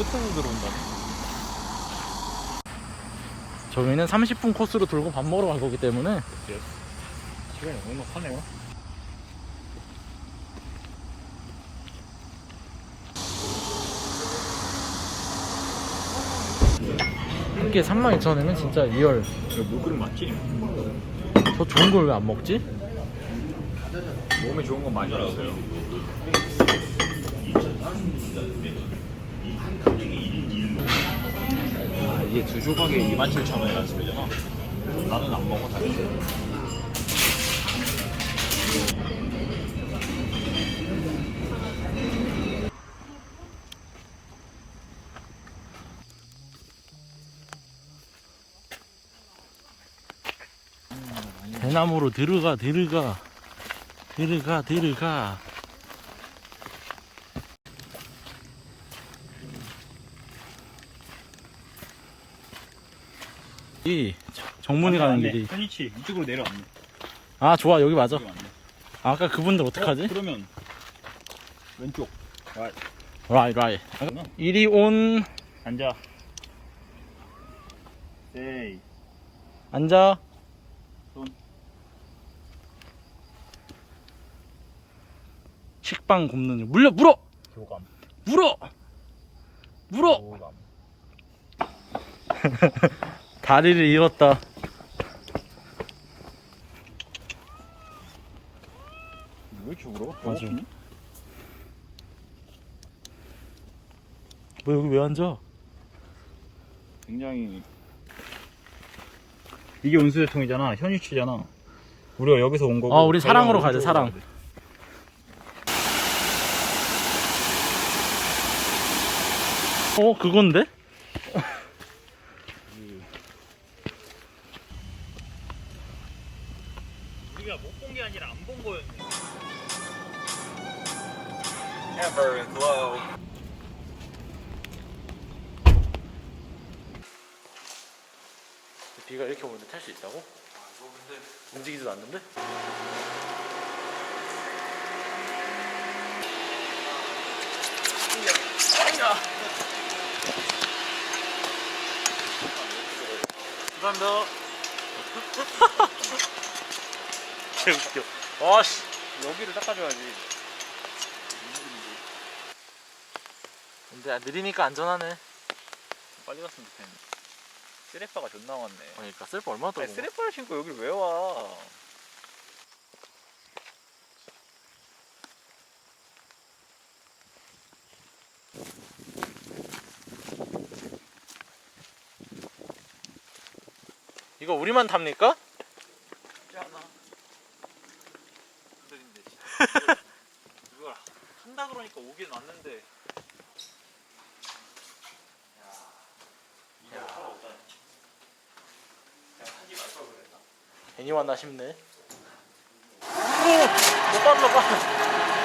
저 끝에서 들어온다네. 저희는 30분 코스로 돌고 밥 먹으러 갈 거기 때문에 시간이 넉넉하네요. 한 개에 32,000원이면 진짜 리얼 이거 물그릇 맞지? 저 좋은 걸 왜 안 먹지? 몸에 좋은 건 많이 알았어요. 이게 두 조각에 27,000원이라는 소리잖아. 나는 안 먹어, 당연히. 대나무로 들어가 들어가 들어가 들어가 이 정문이 가는 길이 편이치 이쪽으로 내려왔네. 아 좋아 여기 맞아 왔네. 아, 아까 그분들 어떡하지? 어, 그러면 왼쪽. 아, 라이 라이 이리 온 앉아. 세이. 앉아 손. 식빵 굽는 중 물려 물어 교감. 물어 물어 교감. 다리를 잃었다 왜 이렇게 울어? 맞아. 배고프니? 뭐 여기 왜 앉아 굉장히 이게 운수대통이잖아 현유치잖아 우리가 여기서 온 거고 아, 우리 사랑으로 가자, 사랑. 어 그건데 우리가 못 본 게 아니라 안 본 거였네 Amber and glow. 비가 이렇게 오는데 탈 수 있다고? 움직이지도 않는데? 감사합니다 개 웃겨 와씨. 여기를 닦아줘야지. 근데 느리니까 안전하네. 빨리 갔으면 좋겠네. 쓰레빠가 존나 왔네. 그러니까 셀프 얼마나 떨고 쓰레빠를 신고 여길 왜 와? 이거 우리만 탑니까? 잖아 흔들린데 이걸 한다 그러니까 오긴 왔는데 괜히 왔나 싶네. 오못 봤나 봐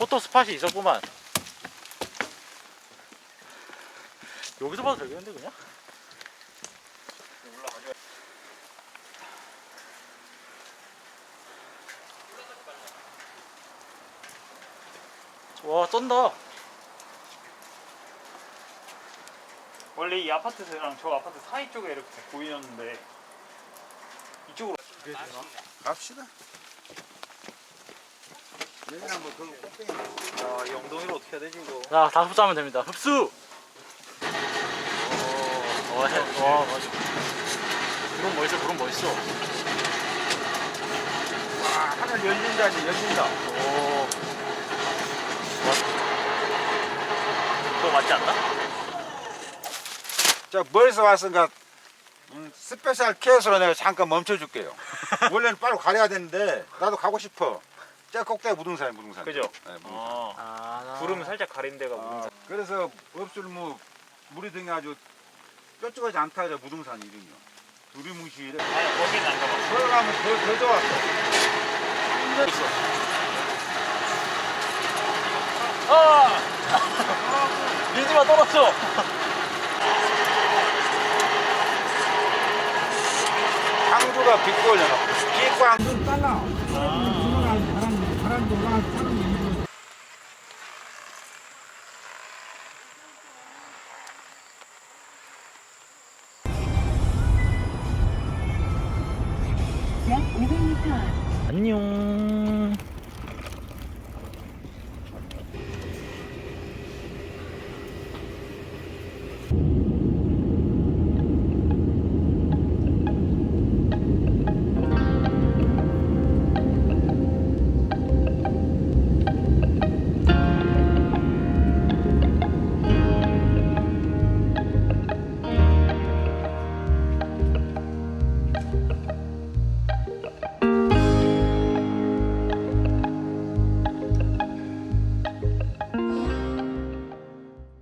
포토 스팟이 있었구만 여기서 봐도 되겠는데 그냥? 와 쩐다 원래 이 아파트랑 저 아파트 사이 쪽에 이렇게 보이는데 이쪽으로 갑시다. 여기는 뭐 그런 꼭대기 아, 이 엉덩이로 어떻게 해야 되지 이거 자 다섯 번 하면 됩니다 흡수 어, 와, 해, 와 맞아 그런 멋있어 그런 멋있어 와, 하늘 열린다, 이제 열린다. 오 그거 맞지 않나? 저 멀리서 왔으니까 음, 스페셜 케이스로 내가 잠깐 멈춰줄게요. 원래는 빨리 가려야 되는데 나도 가고 싶어. 저 꼭대기 무등산이 무등산. 그죠? 네, 무등산. 어. 아. 구름 살짝 가린 데가 아, 무슨 그래서 업술 뭐 물이 등이 아주 뾰족하지 않다 저 무등산 이름이요. 두리뭉실해. 아니 거기는 안 가봤어. 거기 가면 더, 더 좋았어. 아! 밀지마 떨어져. 항주가 빗고 올려놓고 빗고 안 안녕.